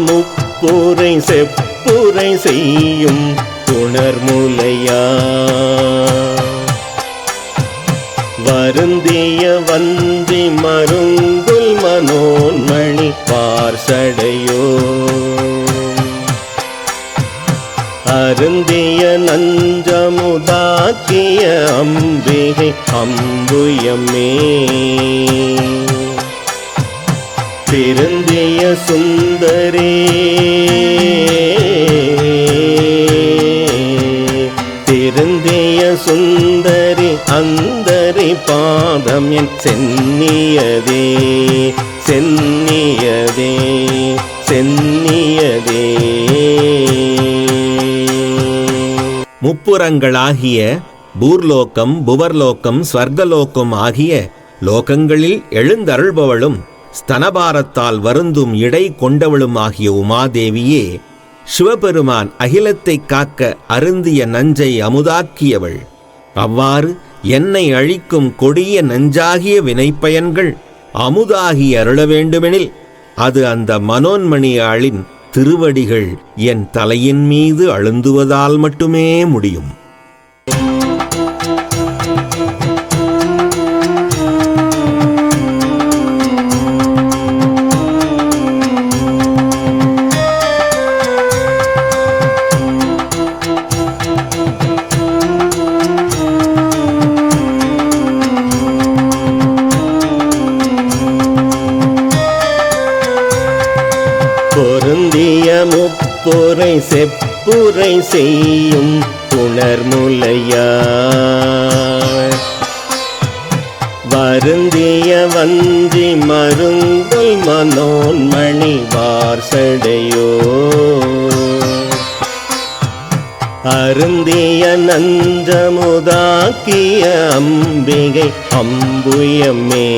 முப்புரை செப்புரை செய்யும் துணர்முலையா வருந்திய வந்தி மருங்குல் மனோன்மணி பார்சடையோ. அருந்திய நஞ்சமுதாக்கிய அம்பிகை அம்புயமே. சிறந்திய சுந்தரே. திருந்திய சுந்தரி அந்தரி பாதம் என் சென்னியதே. சென்னியதே சென்னியதே. முப்புறங்களாகிய பூர்லோகம் புவர்லோகம் ஸ்வர்கலோகம் ஆகிய லோகங்களில் எழுந்தருள்பவளும் ஸ்தனபாரத்தால் வருந்தும் இடை கொண்டவளும் ஆகிய உமாதேவியே சிவபெருமான் அகிலத்தைக் காக்க அருந்திய நஞ்சை அமுதாக்கியவள். அவ்வாறு என்னை அழிக்கும் கொடிய நஞ்சாகிய வினைப்பயன்கள் அமுதாகி அருள வேண்டுமெனில் அது அந்த மனோன்மணியாளின் திருவடிகள் என் தலையின் மீது அழுந்துவதால் மட்டுமே முடியும். பொருந்திய முப்புரை செப்புரை செய்யும் புணர்முலையா வருந்திய வந்தி மருங்குல் மனோன்மணி வார்சடையோ அருந்திய நஞ்சமுதாக்கிய அம்பிகை அம்புயமே.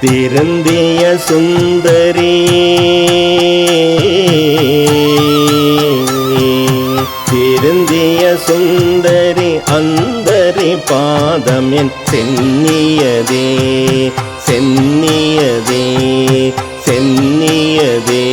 திருந்திய சுந்தரி. திருந்திய சுந்தரி அந்தரி பாதம் என் சென்னியதே சென்னியதே சென்னியதே.